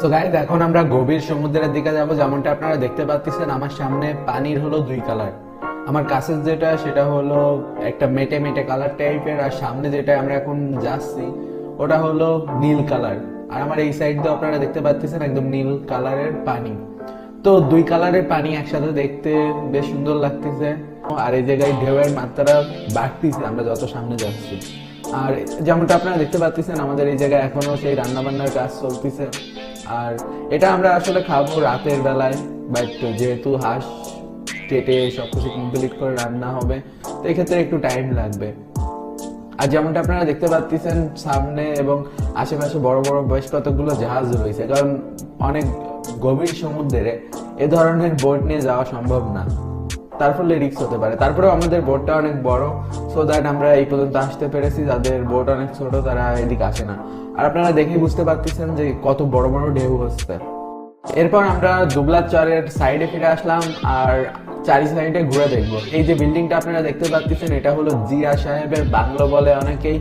So guys এখন আমরা গভীর সমুদ্রের দিকে যাব, যেমনটা আপনারা দেখতে পাচ্ছেন, আমার সামনে পানির হলো দুই কালার আমার কাছে যেটা, সেটা হলো একটা মেটে মেটে কালার টাইপের আর সামনে যেটা আমরা এখন যাচ্ছি, ওটা হলো নীল কালার আর আমার এই সাইড দিয়ে আপনারা দেখতে পাচ্ছেন একদম নীল কালারের পানি। তো দুই কালারের পানি একসাথে দেখতে বেশ সুন্দর লাগতেছে। আর এই জায়গায় ঢেউয়ের মাত্রা বাড়তিছে, আমরা যত সামনে যাচ্ছি। আর যেমনটা আপনারা দেখতে পাচ্ছেন, আমাদের এই জায়গায় এখনও সেই রান্নাবান্নার কাজ চলতেছে। আর এটা আমরা আসলে খাব রাতের বেলায় বাট যেহেতু হাঁস, কেটে সবকিছু কমপ্লিট করে রান্না হবে, তো এক্ষেত্রে একটু টাইম লাগবে। আর যেমনটা আপনারা দেখতে পাচ্ছেন সামনে এবং আশেপাশে বড় বড় বয়স কতগুলো জাহাজ রয়েছে, কারণ অনেক গভীর সমুদ্রে এ ধরনের বোট নিয়ে যাওয়া সম্ভব না। তার ফলে রিস্ক হতে পারে। তারপরেও আমাদের বোটটা অনেক বড় সো দ্যাট আমরা এই পর্যন্ত আসতে পেরেছি। যাদের বোট অনেক ছোট, তারা এদিকে আসে না। আর আপনারা দেখেই বুঝতে পারতেছেন যে কত বড় বড় ঢেউ হচ্ছে। এরপর আমরা দুবলার চরের সাইডে ফিরে আসলাম, আর চারি সাইডে ঘুরে দেখব। এই যে বিল্ডিংটা আপনারা দেখতে পাচ্ছেন এটা হলো জিয়া সাহেবের বাংলো বলে অনেকেই।